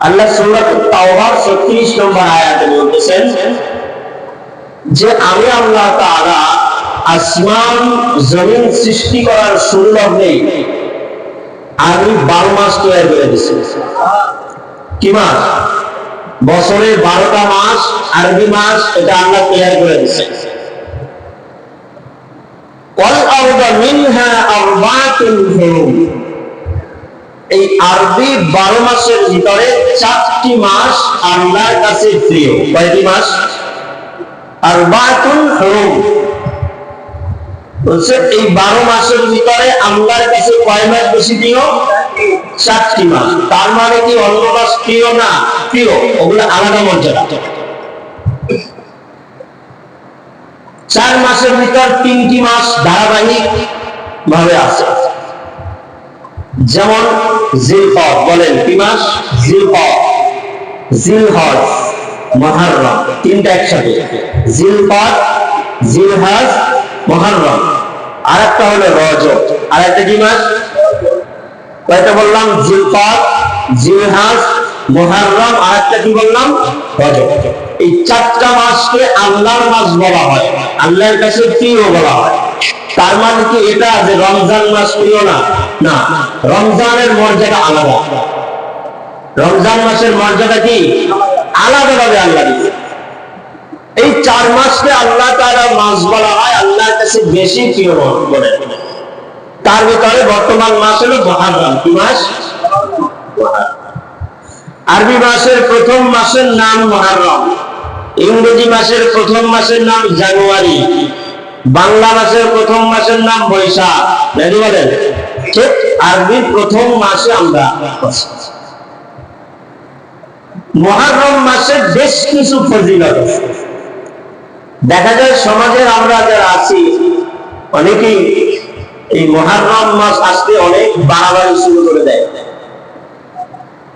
আল্লাহ সুরত তাওবার 36 নম্বর আয়াত বলতেছেন যে আমি আল্লাহ তাআলা আসমান জমিন সৃষ্টি করার শুরু নেই। আমি 12 মাস তৈরি করে দিয়েছি। কি মাস? বছরে 12টা মাস, আরবি মাস, এটা আল্লাহ তৈরি করে দিয়েছেন ওয়াল আরদা মিনহা আরবাতুন হুরুম। এই আরবি বারো মাসের ভিতরে চারটি মাস আল্লাহর কাছে প্রিয়। কয়টি মাস? আর বাতুন হরম। বলছে, এই বারো মাসের ভিতরে আল্লাহর কাছে কয় মাস বেশি প্রিয়? চারটি মাস। তার মানে কি অন্য মাস প্রিয় না? প্রিয়। ওগুলো আলাদা মর্যাদা। চার মাসের ভিতর তিনটি মাস ধারাবাহিক ভাবে আছে। যেমন জিলহজ বলেন কি মাস? জিলহজ জিলহজ, মহারম, তিনটা একসাথে। জিলহজ জিলহজ, মহারম। আর একটা হলো রজব। আর একটা কি মাস? কয়টা বললাম? জিলহজ জিলহজ, মহারম আর একটা কি বললাম? রজব। এই চারটা মাসকে আল্লাহর মাস বলা হয়। আল্লাহর কাছে প্রিয় বলা হয়। তার মানে কি এটা যে রমজান মাস প্রিয় না? না, রমজানের মর্যাদা আলাদা। রমজান মাসের মর্যাদা কি? আলাদা ভাবে আল্লাহ দিচ্ছে এই চার মাসকে আল্লাহ তারা মাস বলা হয় আল্লাহর কাছে বেশি প্রিয় বলে। তার ভিতরে বর্তমান মাস হলো মহারম। কি মাস? আরবি মাসের প্রথম মাসের নাম মহারম। ইংরেজি মাসের প্রথম মাসের নাম জানুয়ারি। বাংলা মাসের প্রথম মাসের নাম বৈশাখ। ঠিক? আরবি প্রথম মাসে আমরা মহারম মাসে বেশ কিছু ফজিলত দেখা যায় সমাজের আমরা যারা আছি, অনেকেই এই মহারম মাস আসতে অনেক বাড়াবাড়ি শুরু করে দেয়।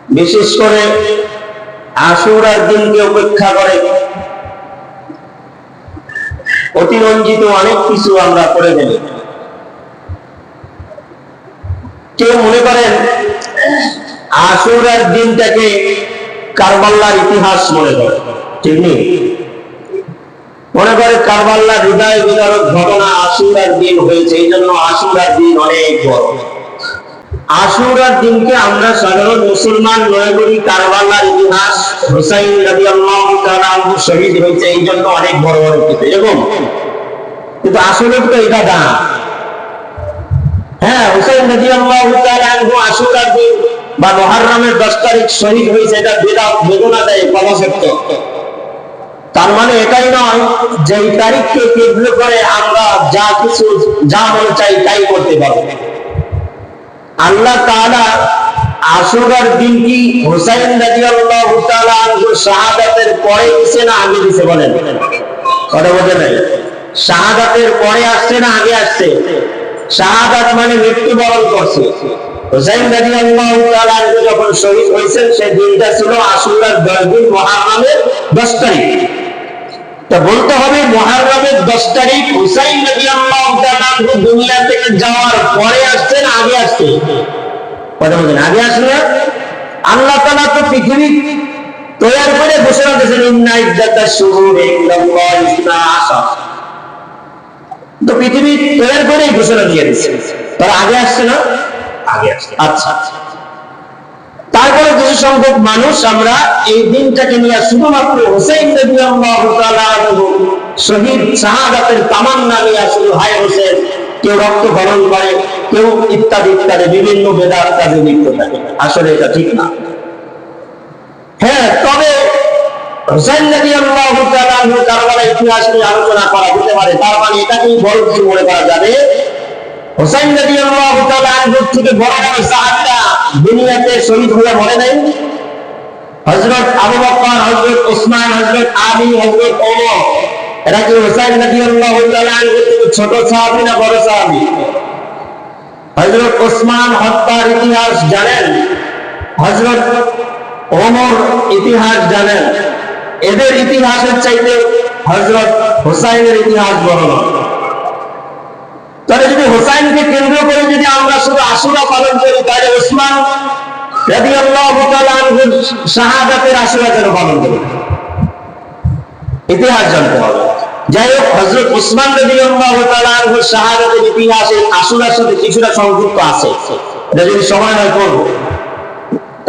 বিশেষ করে আশুরার দিনকে উপেক্ষা করে। অতিরঞ্জিত অনেক কিছু আমরা করে ফেলি কেউ মনে করেন আসুরের দিনটাকে কারবাল্লার ইতিহাস মনে করে, ঠিক নেই? মনে করে কারবাল্লার হৃদয় বিদারক ঘটনা আশুরার দিন হয়েছে, এই জন্য আসুরার দিন অনেক বড়। আশুরার দিনকে আমরা সাধারণ মুসলমান মনে কারবালার ইতিহাস। হুসাইন নবী আল্লাহ শহীদ হয়েছে, এই জন্য অনেক বড় বড় কিছু এরকম? কিন্তু আসলে তো এটা না। হ্যাঁ হুসাইন নবী আল্লাহ আশুরার দিন বা মহারমের দশ তারিখ শহীদ হয়েছে, এটা বেদা বেদনা দেয় কথা তার মানে এটাই নয় যে এই তারিখকে কেন্দ্র করে আমরা যা কিছু, যা মনে চাই তাই করতে পারব। আল্লাহ তাআলা আশুরার দিন কি হুসাইন রাদিয়াল্লাহু তাআলা শাহাদাতের পরে দিছে না আগে দিছে বলেন? কথা বলতে নাই শাহাদাতের পরে আসছে না আগে আসছে? শাহাদাত মানে মৃত্যুবরণ করছে। হুসাইন রাদিয়াল্লাহু তাআলা যখন শহীদ হয়েছেন, সেই দিনটা ছিল আশুরার 10 দিন মুহররমের 10 তারিখ। তা বলতে হবে মহারমের দশ তারিখ হুসাইন নবী আল্লাহ দুনিয়া থেকে যাওয়ার পরে আসছে না আগে আসছে। কথা বলছেন আগে আসলে? আল্লাহ তালা তো পৃথিবী তৈরি করে ঘোষণা দিয়েছেন ইন্না ইদ্দাতা শুরুরে আশা তো পৃথিবী তৈরি করে ঘোষণা দিয়ে দিচ্ছে তার আগে আসছে না? আগে আসছে। আচ্ছা আচ্ছা। তারপরে কিছু সংখ্যক মানুষ আমরা এই দিনটাকে নিয়ে শুধুমাত্র হোসেন শহীদ শাহাদাতের তামান্না নিয়ে শুধু হায় হোসেন। কেউ রক্ত খনন করে, কেউ ইত্যাদি ইত্যাদি, বিভিন্ন বেদাত কাজে লিপ্ত থাকে। আসলে এটা ঠিক না। হ্যাঁ তবে হোসেন দুনিয়াতে শহীদ হয়ে মরে নাই। হযরত আবু বকর, হযরত ওসমান হযরত আলী, হযরত ওমর, এরা কি তাআলা আনহু থেকে ছোট সাহাবী না বড় সাহাবী? হযরত ওসমান হত্যার ইতিহাস জানেন? হযরত ওমর ইতিহাস জানেন? এদের ইতিহাসের চাইতে হযরত হুসাইনের ইতিহাস বড়। তাহলে যদি হোসাইনকে কেন্দ্র করে যদি আমরা শুধু আশুরা পালন করি, তাহলে ওসমান শাহাদাতের আশীর্বাদ যেন পালন করে ইতিহাস জানতে হবে। যাই হোক, হযরত উসমান তাআলা শাহাদাতের ইতিহাসে আশুরার সাথে কিছুটা সংযুক্ত আছে। যদি সময় হয় করব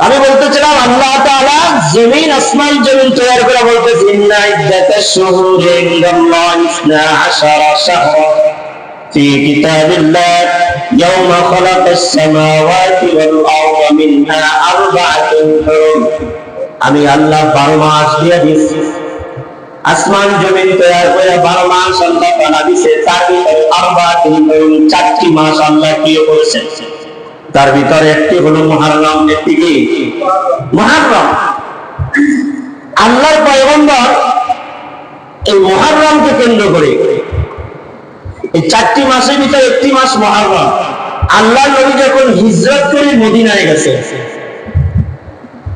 আমি বলতেছিলাম, আল্লাহ তাআলা জমিন, আসমান, জমিন তৈরি করে বলতেছে ইন্না ইদ্দাতাশ শুহুরি ইনদাল্লাহি ইসনা আশারা শাহরা। في كتاب الله يوم خلق السماوات والأرض منها أربعة حرم আমি আল্লাহ বারো মাস দিয়ে দিচ্ছি আসমান জমিন তৈরি করে বারো মাস আল্লাহ তাআলা দিছে তার ভিতরে আরবা চারটি মাস আল্লাহ কি করেছেন তার ভিতরে একটি হলো মহারম একটি কি মহারম আল্লাহর পয়গম্বর এই মহারমকে কেন্দ্র করে এই চারটি মাসের ভিতরে একটি মাস মহারম। আল্লাহ নবী যখন হিজরত করে মদিনায় গেছে,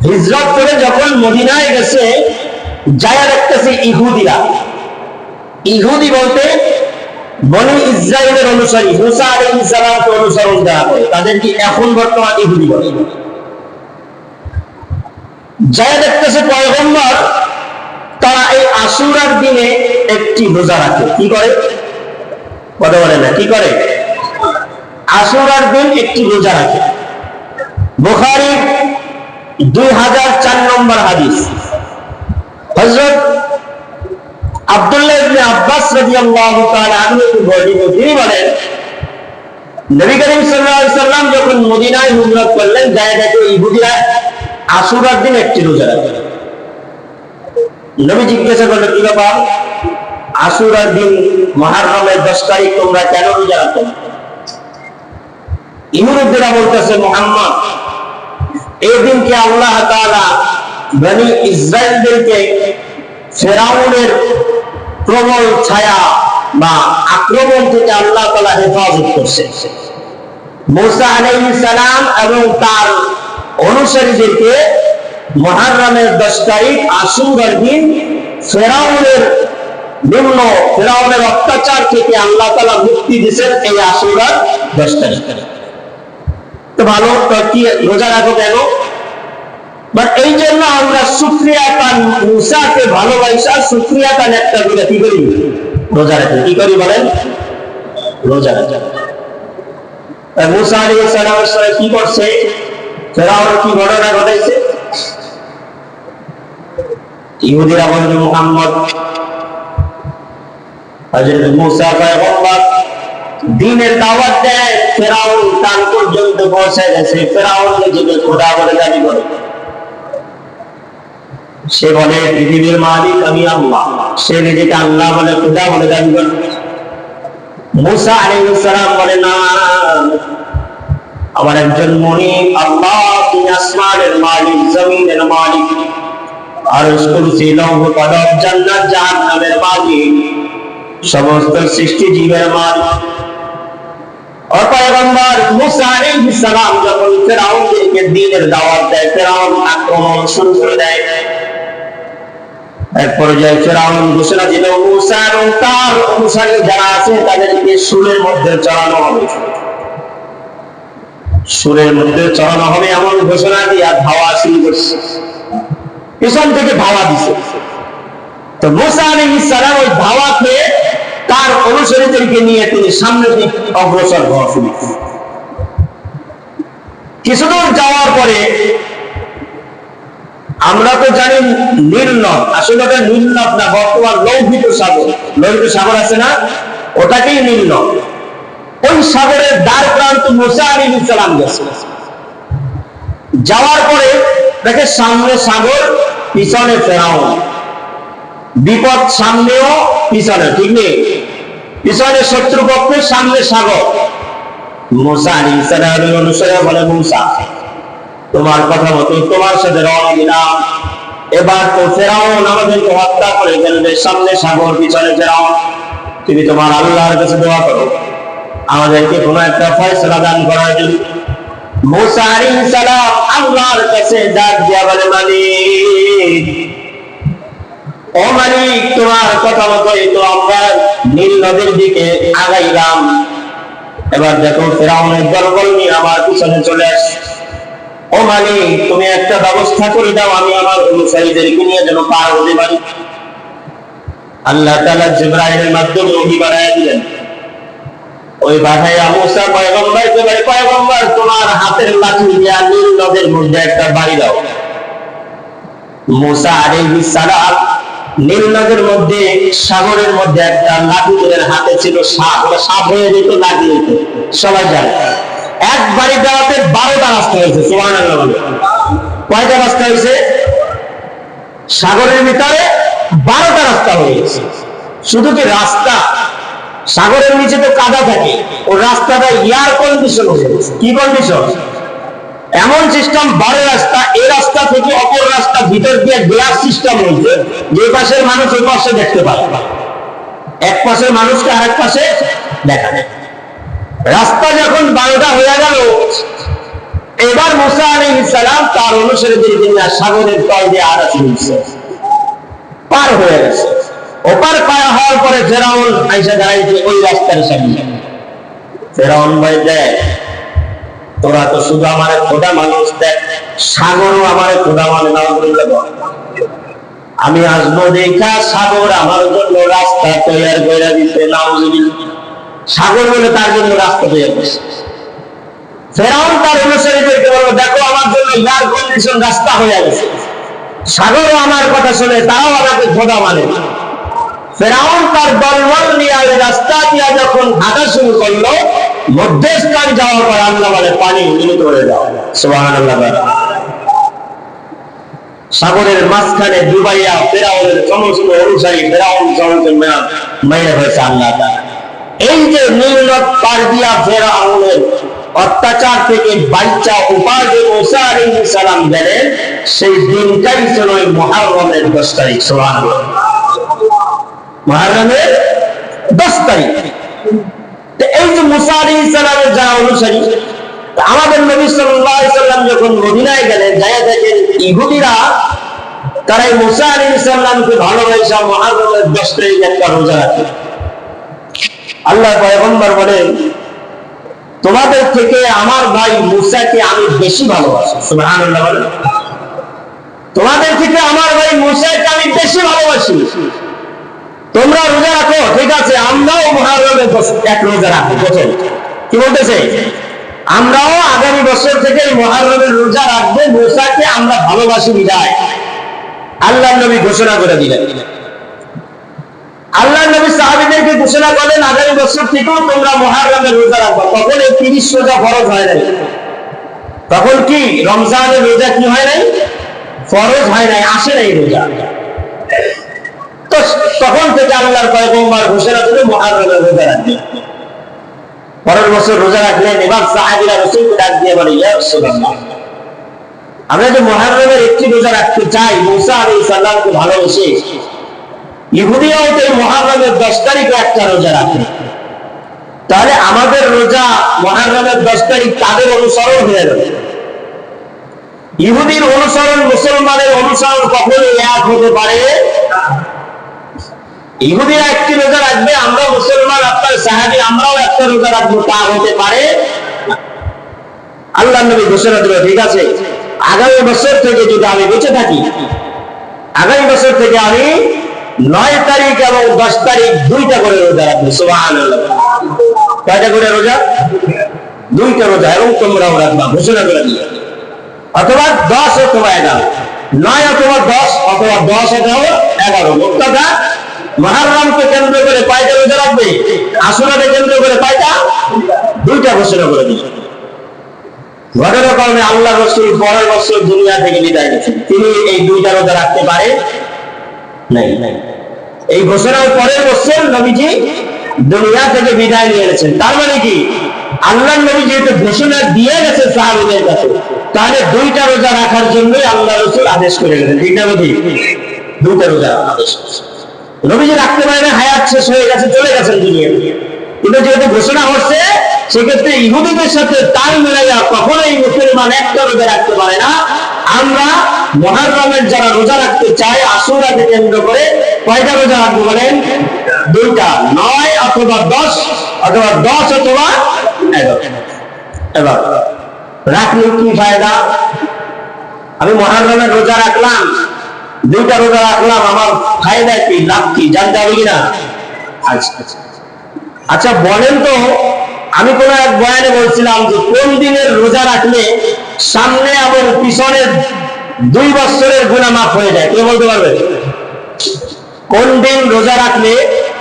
হিজরত করে যখন মদিনায় গেছে, যায়া দেখতেছে ইহুদিরা। ইহুদি বলতে বনি ইসরায়েলের অনুসারী, মুসা আলাইহিস সালামকে অনুসরণ দেওয়া হয়। তাদেরকে এখন বর্তমান ইহুদি বলে। যারা দেখতেছে পয়গম্বর, তারা এই আশুরার দিনে একটি রোজা রাখে। কি করে? কথা বলে না, কি করে? আশুরার দিন একটি রোজা রাখে। বুখারী দুই হাজার চার নম্বর হাদিস। হজরত আব্দুল্লাহ আব্বাস রাদিয়াল্লাহু তাআলা তিনি বলেন, নবী করিম সাল্লাম যখন মদিনায় হিজরত করলেন যায় দেখে ইহুদিরা আশুরার দিন একটি রোজা রাখে। নবী জিজ্ঞাসা করলেন, কি ব্যাপার? আশুরার দিন মুহররমের 10 তারিখ তোমরা কেন রোজা রাখো ইহুদিরা বলতেছে, মুহাম্মদ, এই দিনকে আল্লাহ তাআলা বনি ইসরায়েলদেরকে ফেরাউনের প্রবল ছায়া বা আক্রমণ থেকে আল্লাহ তালা হেফাজত করছে। মুসা আলাইহিস সালাম এবং তার অনুসারীদেরকে মহারমের দশ তারিখ আশুরার দিন ফেরাউনের নিম্ন ফেরাউনের অত্যাচার থেকে আল্লাহ তালা মুক্তি দিয়েছেন এই আশুরার দশ তারিখ। তো ভালো কি রোজা রাখো কেন? বাট এই জন্য আমরা সুক্রিয়া তান মুসাকে ভালোবাসা, সুক্রিয়া তান একটা করে কি করি? রোজা রাখি। কি করি বলেন? রোজা রাখি। মুসা আলী সালামের সাথে কি করছে? ফেরাউন কি ঘটনা ঘটাইছে? ইহুদিরা বলছে মুহাম্মদ হযরত মুসা পয়গম্বর দিনের দাওয়াত দেয়, ফেরাউন কান পর্যন্ত পৌঁছে গেছে। ফেরাউন নিজেকে খোদা বলে দাবি করে। সে বলে, পৃথিবীর মালিক আমি আল্লাহ। সে নিজেকে আল্লাহ বলে, খোদা বলে দাবি করে। মুসা আলাইহিস সালাম বলে, না, আমার একজন মনিব আল্লাহ, তিনি আসমানের মালিক, জমিনের মালিক। আর কুরসি লৌহ কদম জান্নাত জাহান্নামের মালিক। সমস্ত সৃষ্টি জীবের আলাইহিস সালাম যখন ফেরাউনকে দ্বীনের দাওয়াত দেয়, ফেরাউন আক্রমণ শুরু করে দেয়। এক পর্যায়ে ফেরাউন সুরের মধ্যে চড়ানো হবে। এমন ঘোষণা দিয়ে ধাওয়া শুরু করছে। পিছন থেকে ধাওয়া দিছে। তো মুসা সালাম ওই ধাওয়া খেয়ে তার অনুসারীদেরকে নিয়ে তিনি সামনের দিক অগ্রসর হওয়া শুরু করলেন কিছুদূর যাওয়ার পরে আমরা তো জানি নীলনদ আসলে ওটা নীলনদ না, বর্তমান লৌহিত সাগর। লৌহিত সাগর আছে না? ওটাকেই নীলনদ ওই সাগরের দ্বার প্রান্ত মুসা গেছে। যাওয়ার পরে দেখে সামনে সাগর, পিছনে ফেরাও বিপদ সামনেও পিছনে, ঠিক নেই? পিছনে শত্রুপক্ষের সামনে সাগর। মুসা আলী অনুসারে বলে মুসা, তোমার কথা মতো তোমার সাথে রওনা দিলাম। এবার তো ফেরাউন আমাদেরকে হত্যা করে ফেলবে, সামনে সাগর, পিছনে ফেরাউন। তুমি তোমার আল্লাহর কাছে দোয়া করো। আমাদেরকে কোনো একটা ফয়সলা দান করার জন্য। মুসা আলাইহিস সালাম আল্লাহর কাছে ডাক দিয়া বলে, মালিক ও মালিক কথা মতো তো আমরা নীল নদীর দিকে এবার দেখো, ফেরাউনের দলবল নিয়ে আল্লাহ জিব্রাইলের মাধ্যমে ওহী বানায় দিলেন। ওই বাধাইয়া মুসা পয়গম্বরকে বলে পয়গম্বর, তোমার হাতের লাঠি দিয়া নীল নদের মধ্যে একটা বাড়ি দাও। মুসা আলাইহিস সালাম নীল নদের মধ্যে, সাগরের মধ্যে একটা লাঠি তোদের হাতে ছিল সাপ। ওটা সাপ হয়ে যেত লাঠি যেত সবাই জানে। এক বাড়ি দেওয়াতে বারোটা রাস্তা হয়েছে বলে। কয়টা রাস্তা হয়েছে? সাগরের ভিতরে বারোটা রাস্তা হয়ে গেছে শুধু কি রাস্তা? সাগরের নিচে তো কাদা থাকে। ও রাস্তাটা এয়ার কন্ডিশন হয়ে গেছে। কি কন্ডিশন এমন সিস্টেম বারো রাস্তা এই রাস্তা থেকে অপর রাস্তা, ভিতর দিয়ে গ্লাস সিস্টেম হয়েছে যে পাশের মানুষ ওই পাশে দেখতে পায় এক পাশের মানুষকে আরেক পাশে দেখা যায়। রাস্তা যখন বারোটা হয়ে গেল, এবার মুসা আলী সালাম তার অনুসারীদেরকে নিয়ে সাগরের তল দিয়ে চলছে পার হয়ে গেছে। ওপার পার হওয়ার পরে ফেরাউন আইসা দাঁড়াইছে ওই রাস্তার সামনে। ফেরাউন ভাই দেখ তোরা তো শুধু আমার খোদা মানুষ দেখ, সাগরও আমার খোদা মানে আমি আসব দেখা, সাগর আমার জন্য রাস্তা তৈরি করে দিতে সাগর বলে তার জন্য রাস্তা তৈরি করছে। ফেরাউন তার বলব দেখো, আমার জন্য এয়ার কন্ডিশন রাস্তা হয়ে গেছে। সাগরও আমার কথা শুনে তারাও আমাকে খোদা মানে। ফেরাউন তার দলবল নিয়ে রাস্তা দিয়ে যখন হাঁটা শুরু করল মধ্যস্থান যাওয়ার পর আল্লাহ বলে, পানি মিলিত হয়ে যাও। সুবাহ সাগরের মাঝখানে ডুবাইয়া ফেরাউনের সমস্ত অনুসারী ফেরাউন সমস্ত মেয়ে হয়েছে আল্লাহ। এই যে নীলনদ পার দিয়া ফেরাউনের অত্যাচার থেকে বাচ্চা উপাধি মুসা আলাইহিস সালাম গেলেন, সেই দিনটাই ছিল ওই মুহররমের দশ তারিখ, সুবহানাল্লাহ। মহারমের দশ তারিখ। তো এই যে অনুসারী আমাদের নবী সাল্লাম যখন মদিনায় গেলেন, যায় দেখেন ইহুদিরা তারা এই মুসা আলী ইসলামকে ভালোবাসা দশ তারিখ একটা রোজা রাখে। আল্লাহ পয়গম্বর বলেন, তোমাদের থেকে আমার ভাই মুসাকে আমি বেশি ভালোবাসি। তোমাদের থেকে আমার ভাই মুসাকে আমি বেশি ভালোবাসি। তোমরা রোজা রাখো, ঠিক আছে, আমরাও মহারমের এক রোজা রাখব প্রথম কি বলতেছে? আমরাও আগামী বছর থেকে মহারমের রোজা রাখব মুসাকে আমরা ভালোবাসি বিদায়। আল্লাহ নবী ঘোষণা করে দিলেন। আল্লাহ নবী সাহাবিদেরকে ঘোষণা করলেন, আগামী বছর থেকেও তোমরা মহারমের রোজা রাখব। তখন এই তিরিশ রোজা ফরজ হয় নাই। তখন কি, রমজানের রোজা কি হয় নাই? ফরজ হয় নাই, আসে নাই রোজা। তখন থেকে আল্লাহর পয়গম্বর ঘোষণা করে মহারমের রোজা রাখবে। পরের বছর রোজা রাখলেন, এবার সাহাবিরা রসুলকে ডাক দিয়ে বলে, ইয়া রাসূলুল্লাহ, আমরা যে মহারমের একটি রোজা রাখতে চাই, মুসা আলাইহিস সালামকে ভালোবেসে ইহুদিরাও তো এই মহারমের দশ তারিখে একটা রোজা রাখে। তাহলে আমাদের রোজা মহারমের দশ তারিখ তাদের অনুসরণ হয়ে যাবে ইহুদির অনুসরণ মুসলমানের অনুসরণ কখনোই এক হতে পারে ইহুদিরা একটি রোজা রাখবে আমরা মুসলমান, আপনার সাহাবি, আমরাও একটা রোজা রাখব, তা হতে পারে। আল্লাহ নবী ঘোষণা দিল, ঠিক আছে, আগামী বছর থেকে যদি আমি বেঁচে থাকি, আগামী বছর থেকে আমি নয় তারিখ এবং দশ তারিখ দুইটা করে রোজা রাখব, সুবহানাল্লাহ। কয়টা করে রোজা? দুইটা রোজা, এবং তোমরাও রাখবা, ঘোষণা করে দিলে অথবা দশ অথবা এগারো, নয় অথবা দশ অথবা দশ অথবা এগারো মোটটা মহারামকে কেন্দ্র করে কয়টা রোজা রাখবে? আসুরাকে কেন্দ্র করে কয়টা? দুইটা ঘোষণা করে ঘটনার কারণে আল্লাহ রসুল পরের বছর দুনিয়া থেকে বিদায় গেছেন তিনি এই দুইটা রোজা রাখতে পারে নাই। নাই এই ঘোষণার পরের বছর নবীজি দুনিয়া থেকে বিদায় নিয়ে গেছেন। তার মানে কি? আল্লাহ নবী যেহেতু ঘোষণা দিয়ে গেছে সাহাবিদের কাছে, তাহলে দুইটা রোজা রাখার জন্যই আল্লাহ রসুল আদেশ করে গেছেন দুইটা নদী দুইটা রোজা আদেশ। করেছেন। নবীজি রাখতে পারে না, হায়াত শেষ হয়ে গেছে, চলে গেছেন দুনিয়া। কিন্তু যেহেতু ঘোষণা হচ্ছে, সেক্ষেত্রে ইহুদিদের সাথে তাল মিলাইয়া কখনোই মুসলমান একটা রোজা রাখতে পারে না। আমরা মহারমের যারা রোজা রাখতে চাই আসুরাকে কেন্দ্র করে কয়টা রোজা রাখতে পারেন দুইটা, নয় অথবা দশ অথবা দশ অথবা এবার, রাখলে কি ফায়দা? আমি মহারমের রোজা রাখলাম। দুইটা রোজা রাখলাম, আমার ফায়দা কি লাভ কি, জানতে হবে কিনা? আচ্ছা আচ্ছা। আচ্ছা। বলেন তো, আমি কোন এক বয়ানে বলছিলাম যে কোন দিনের রোজা রাখলে সামনে এবং পিছনের দুই বছরের গুণা মাফ হয়ে যায়? কে বলতে পারবে? কোন দিন রোজা রাখলে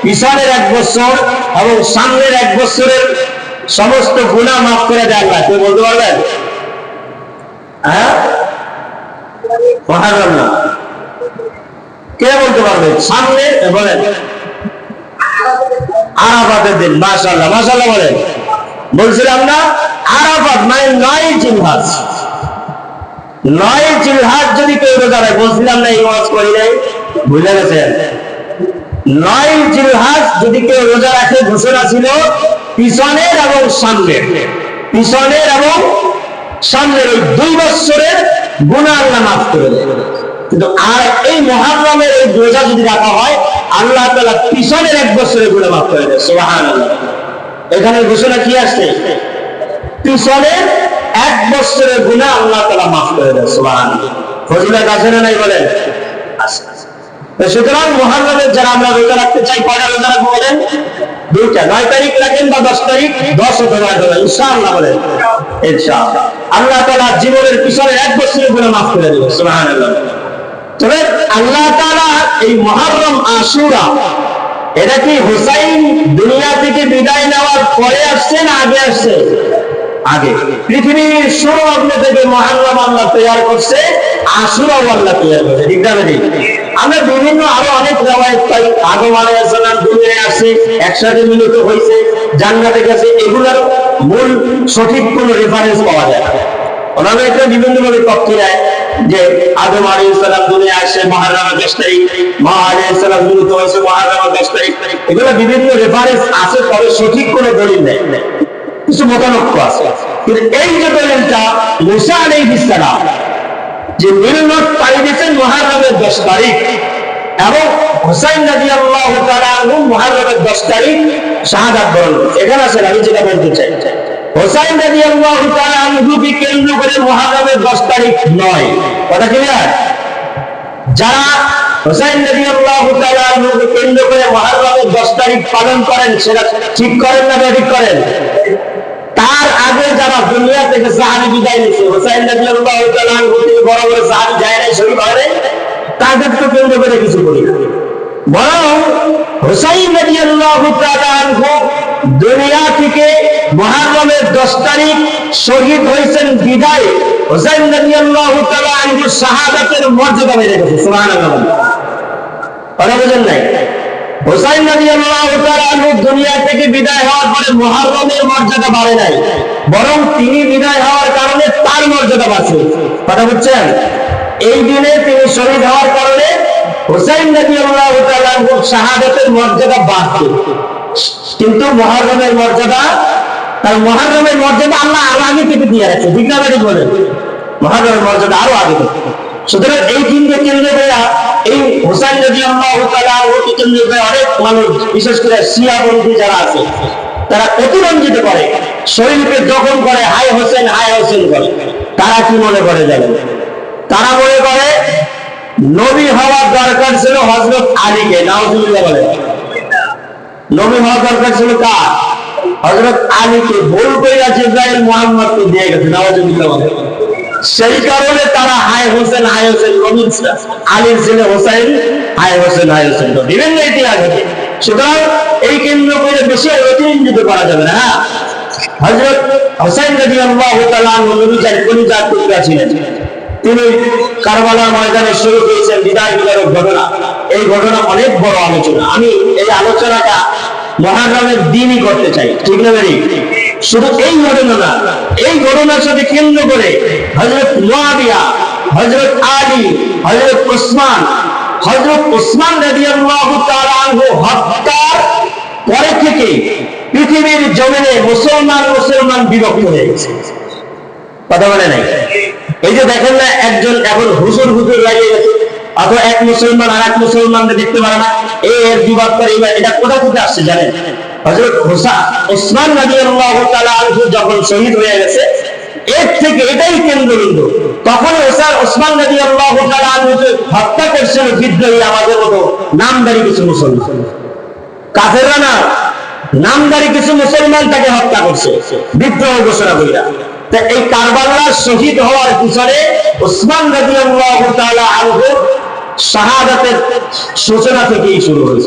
পিছনের এক বছর এবং সামনের এক বছরের সমস্ত গুণা মাফ করে দেয় আল্লাহ কে বলতে পারবেন হ্যাঁ? মহারম না কে বলতে পারবে? সামনে বলেন। আরাফাতের দিন বলেন। বলছিলাম না, আরাফাত মানে নয় জিলহাজ। নয় যদি কেউ রোজা রাখে, বলছিলাম না এই ওয়াজ করি নাই গেছেন। নয় যদি কেউ রোজা রাখে, ঘোষণা ছিল পিছনের এবং সামনের। পিছনের এবং সামনের ওই দুই বছরের গুণা মাফ করে দেয় কিন্তু আর এই মহারমের এই রোজা যদি রাখা হয়, আল্লাহ তালা পিছনের এক বছরের গুণা মাফ করে দেয় সোহান এখানে ঘোষণা কি আসছে পিছনের এক বছরের গুণা আল্লাহ তালা মাফ করে দেয় সোহান ফজিলত আছে না নাই বলেন? সুতরাং মহারমের যারা আমরা রোজা রাখতে চাই, কয়টা রোজা রাখব বলেন? দুইটা। নয় তারিখ রাখেন বা দশ তারিখ? দশ অথবা এগারো ইনশাআল্লাহ বলেন। ইনশাআল্লাহ। আল্লাহ তালা জীবনের পিছনে এক বছরের গুণা মাফ করে দেবে সোহান তবে আল্লাহ এই মহরম আশুরা, এটা কি হুসাইন দুনিয়া থেকে বিদায় নেওয়ার পরে আসছে না আগে আসছে? আগে। পৃথিবীর শুরু লগ্ন থেকে মহারম আল্লাহ তৈরি করছে, আশুরাও আল্লাহ তৈরি করছে। ঠিক না আমরা বিভিন্ন আরও অনেক রেওয়ায়ত পাই। আগম আলাইহিসসালাম দুনিয়ায় আসছে, একসাথে মিলিত হয়েছে, জান্নাতে গেছে। এগুলোর মূল সঠিক কোন রেফারেন্স পাওয়া যায় ওনারা এটা বিভিন্ন ভাবে তথ্য দেয়। যে আদম আলী ইসলাম দুনিয়া আসে মহারামের দশ তারিখ, মা আলী ইসলাম মিলিত হয়েছে মহারামের দশ তারিখ। এগুলো বিভিন্ন রেফারেন্স আছে, তবে সঠিক কোনো দলিল নেই। কিছু মতানক্য আছে। কিন্তু এই যে দলিলটা, মুসা আলী ইসলাম যে মিলনত পাই দিয়েছেন মহারামের দশ তারিখ, এবং হুসাইন নদী আল্লাহ মহারামের দশ তারিখ শাহাদাত বরণ। এখানে আছে আমি যেটা বলতে চাই। হোসাইন রাজি আল্লাহ আনহুকে কেন্দ্র করে মহারমের দশ তারিখ নয়। কথা ক্লিয়ার যারা হোসাইন নবী আল্লাহ আনহুকে কেন্দ্র করে মহারমের দশ তারিখ পালন করেন, সেটা ঠিক করেন না ঠিক করেন? তার আগে যারা দুনিয়া থেকে সাহাবি বিদায় নিয়েছে, হোসাইন নবী আল্লাহ থেকে বড় বড় সাহাবি যায় নাই শরীর হয় নাই? কেন্দ্র করে কিছু করি না। বরং হুসাইন নবী আল্লাহ দুনিয়া থেকে মহারমের দশ তারিখ শহীদ হয়েছেন বিদায়। হুসাইন নবী আল্লাহ শাহাদাতের মর্যাদা বেড়ে গেছে, সুবহানাল্লাহ কথা বোঝেন নাই? হুসাইন নবী আল্লাহ দুনিয়া থেকে বিদায় হওয়ার পরে মহারমের মর্যাদা বাড়ে নাই, বরং তিনি বিদায় হওয়ার কারণে তার মর্যাদা বাড়ছে। কথা বুঝছেন? এই দিনে তিনি শহীদ হওয়ার কারণে হুসাইন নবী আল্লাহ শাহাদাতের মর্যাদা বাড়ছে কিন্তু মহারমের মর্যাদা, তার মহারমের মর্যাদা আল্লাহ আরও আগে থেকে দিয়ে রাখছে ঠিক বলেন? মহারমের মর্যাদা আরও আগে থেকে সুতরাং এই দিনকে কেন্দ্র করে এই হোসাইন নদী আল্লাহকে কেন্দ্র করে অনেক মানুষ, বিশেষ করে শিয়া বন্ধু যারা আছে, তারা অতিরঞ্জিত করে, শরীরকে দখল করে হাই হোসেন হাই হোসেন করে তারা কি মনে করে জানেন? তারা মনে করে নবী হওয়ার দরকার ছিল হজরত আলীকে, নাউজুবিল্লাহ বলে। নবী হওয়ার দরকার ছিল কার? হজরত আলীকে। ভুল করে ইব্রাহিম মোহাম্মদকে দিয়ে গেছে নাওয়াজুবিল্লাহ বলে। সেই কারণে তারা হাই হোসেন হাই হোসেন নবীর ছে- আলীর ছেলে হোসেন হাই হোসেন হাই হোসেন বিভিন্ন ইতিহাস আছে। সুতরাং এই কেন্দ্র করে বেশি অতিরঞ্জিত করা যাবে না হ্যাঁ? হজরত হোসেন নবী আল্লাহ তাআলা নবী যার কোন জাত টুকরা ছিলেন। তিনি কারবালার ময়দানে শুরু করেছেন বিদায় বিদায়ক ঘটনা। এই ঘটনা অনেক বড় আলোচনা। আমি এই আলোচনাটা মহাগ্রামের দিনই করতে চাই। ঠিক না বেরি শুধু এই ঘটনা না, এই ঘটনার সাথে কেন্দ্র করে হজরত মুয়াবিয়া হজরত আলী হজরত উসমান হজরত উসমান রাদিয়াল্লাহু তাআলা হত্যার পরে থেকে পৃথিবীর জমিনে মুসলমান মুসলমান বিভক্ত হয়ে গেছে। কথা বলে নাই? এই যে দেখেন না, একজন এখন হুজুর হুজুর লাগিয়ে গেছে, অথবা এক মুসলমান আর এক মুসলমানকে দেখতে পারে না এর বিবাদ করে এটা কোথা থেকে আসছে জানেন? হজরত হুসা ওসমান আল্লাহ যখন শহীদ হয়ে গেছে, এর থেকে এটাই কেন্দ্রবিন্দু। তখন ওসার ওসমান নদী আল্লাহ হত্যা বিদ্রোহী আমাদের মতো, নামদারি কিছু মুসলমান। কাফেররা না, নামদারি কিছু মুসলমান তাকে হত্যা করছে, বিদ্রোহ ঘোষণা করিয়া এই কারবাল্লা শহীদ হওয়ার পিছনে ওসমান রাজি আল্লাহ শাহাদাতের সূচনা থেকেই শুরু হয়েছে।